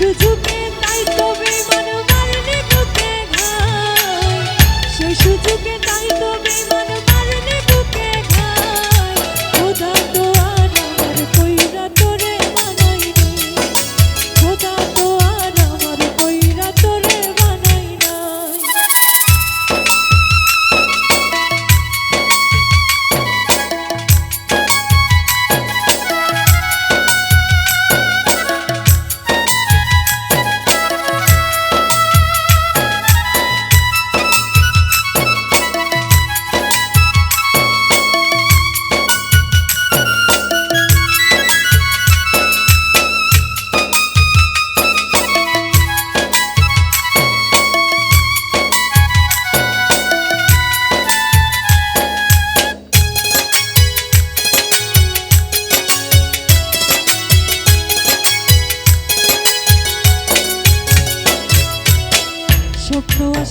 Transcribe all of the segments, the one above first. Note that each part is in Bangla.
শুধু পেতে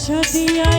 আশা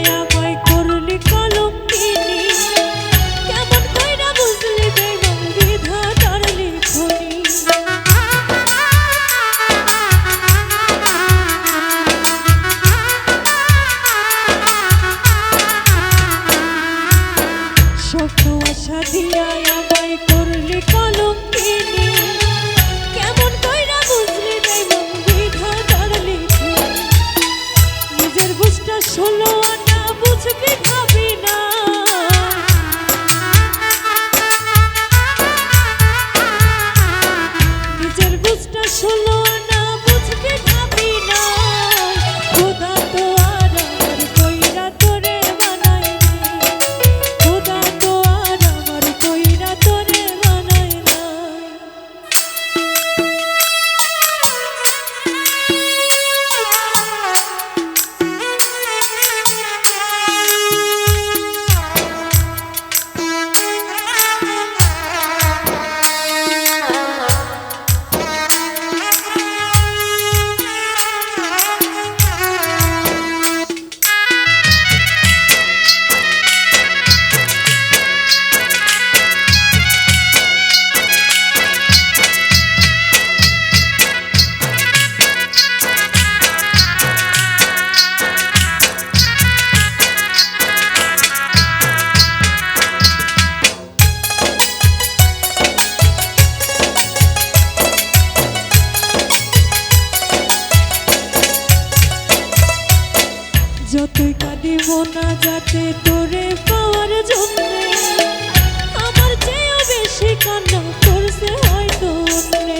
দিব না যাতে তোরে পাওয়ার জন্য। আমার চেয়েও বেশি কান্না করছে হয়তো অন্যে।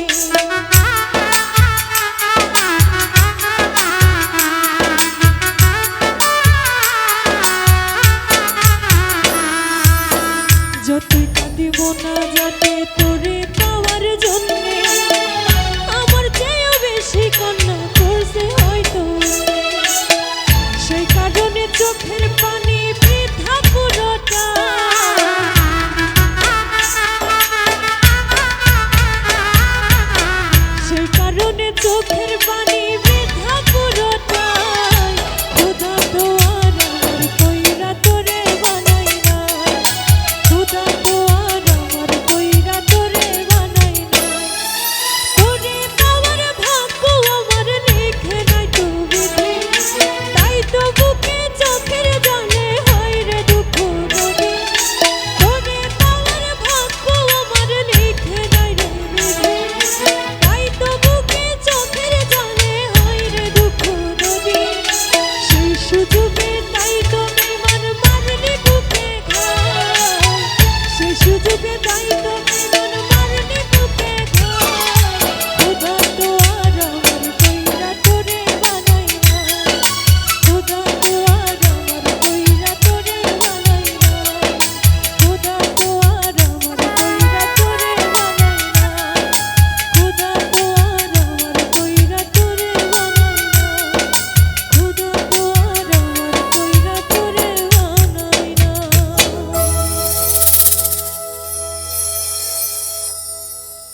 ডুবে তাই